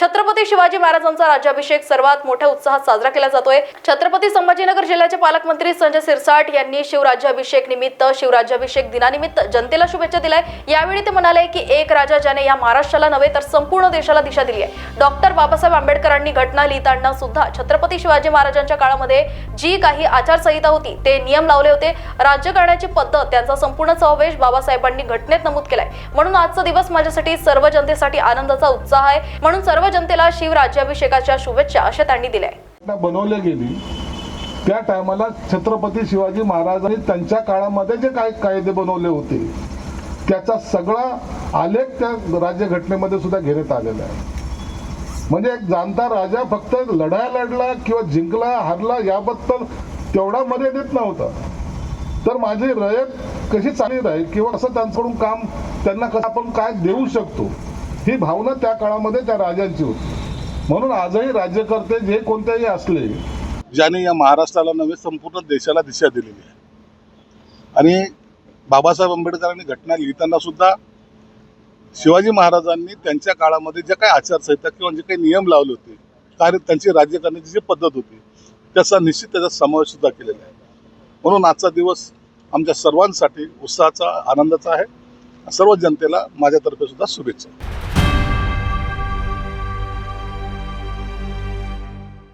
छत्रपती शिवाजी महाराजांचा राज्याभिषेक सर्वात मोठ्या उत्साहात साजरा केला जातोय. छत्रपती संभाजीनगर जिल्ह्याचे पालकमंत्री संजय सिरसाट यांनी शिवराज्याभिषेक निमित्त शिवराज्याभिषेक दिनानिमित्त जनतेला शुभेच्छा दिल्या यावेळी ते म्हणाले की एक राजा ज्याने या महाराष्ट्राला नव्हे तर संपूर्ण देशाला दिशा दिली आहे. डॉक्टर बाबासाहेब आंबेडकरांनी घटना लिहिताना सुद्धा छत्रपती शिवाजी महाराजांच्या काळामध्ये जी काही आचारसंहिता होती ते नियम लावले होते. राज्य करण्याची पद्धत त्यांचा संपूर्ण समावेश बाबासाहेबांनी घटनेत नमूद केलाय. म्हणून आजचा दिवस माझ्यासाठी सर्व जनतेसाठी आनंदाचा उत्साह आहे. म्हणून सर्व जनतेला शिवराज्याभिषेकाच्या शुभेच्छा अशा त्यांनी दिल्या बनवल्या गेली त्या टायमाला छत्रपती शिवाजी महाराजांनी त्यांच्या काळामध्ये जे काय कायदे बनवले होते त्याचा सगळा आलेख त्या राज्यघटनेमध्ये सुद्धा घेण्यात आलेला आहे. म्हणजे एक जाणता राजा फक्त लढाया लढला किंवा जिंकला हारला याबद्दल तेवढा मर्यादित नव्हता. तर माझी रयत कशी चांगली राहील किंवा कसं त्यांच्याकडून काम त्यांना कसं आपण काय देऊ शकतो ही भावना त्या काळामध्ये त्या राजांची होती. म्हणून आजही राज्यकर्ते जे कोणतेही असले ज्याने या महाराष्ट्राला नव्हे संपूर्ण देशाला दिशा दिलेली आहे. आणि बाबासाहेब आंबेडकरांनी घटना लिहिताना सुद्धा शिवाजी महाराजांनी त्यांच्या काळामध्ये ज्या काही आचारसंहिता किंवा जे काही नियम लावले होते कार्य त्यांची राज्य करण्याची जी पद्धत होती त्याचा निश्चित त्याचा समावेश सुद्धा केलेला आहे. म्हणून आजचा दिवस आमच्या सर्वांसाठी उत्साहाचा आनंदाचा आहे. सर्व जनतेला माझ्यातर्फे सुद्धा शुभेच्छा.